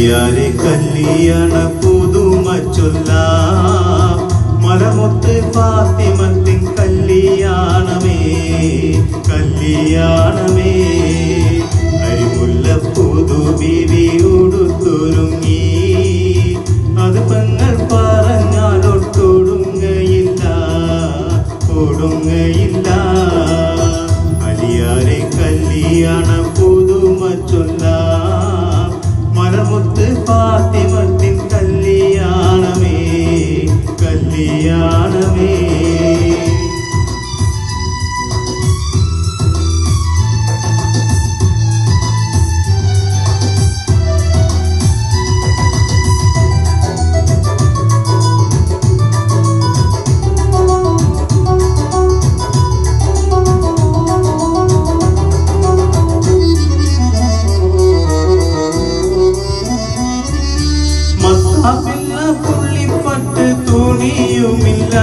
കല്യാണി കല്യാണ പുതുമ ചൊല്ല. മലമൊത്ത് പാ മത്താപ്പില്ല പുള്ളിപ്പട്ട് തുണിയുമില്ല.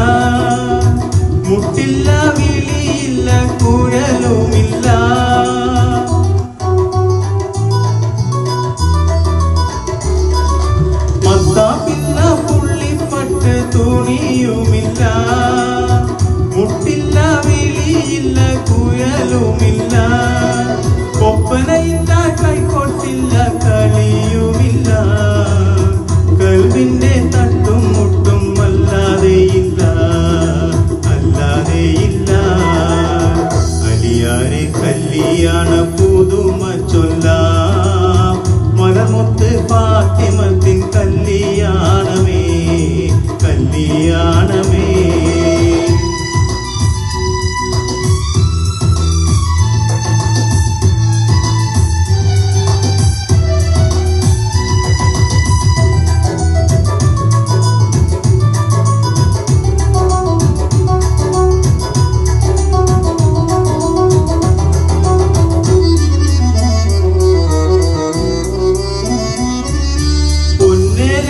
മുട്ടില്ല വിളിയില്ല കുഴലുമില്ല. മത്താപ്പില്ല പുള്ളിപ്പട്ട് തുണിയുമില്ല.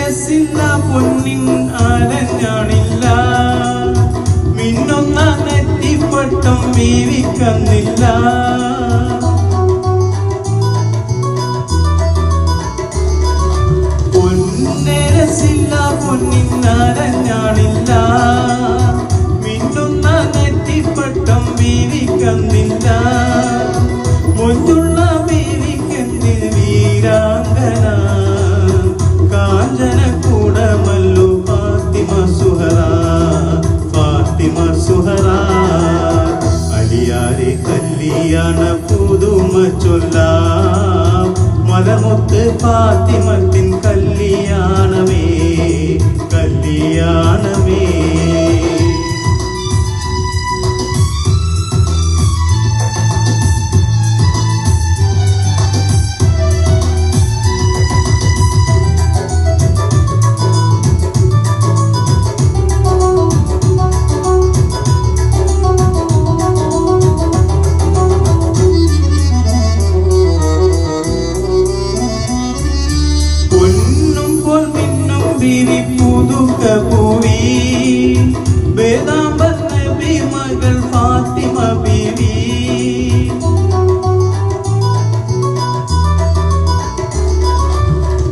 പൊന്നരസില്ല പൊന്നിൻ അരഞ്ഞാണില്ല മിന്നുന്ന നെറ്റിപ്പട്ടം പൊന്നിൻ മിന്നുന്ന നെറ്റിപ്പട്ടം വീവിക്കുന്നില്ല. ചൊല്ലാം. മലമുത്ത് പാത്തിമത്തിൻ കല്യാണമേ. ജീവി പുതുക്ക പൂവി വേദാമ്പ നബി മകൾ ഫാത്തിമ ബീവി.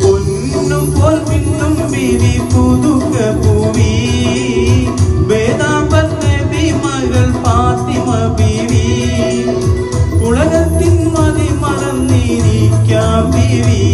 പൊന്നും പോൽ പിന്നും ബീവി പുതുക്ക പൂവി വേദാമ്പ നബി മകൾ ഫാത്തിമ ബീവി. ഉലകത്തിൻ മതി മറന്നിരിക്കാം ബീവി.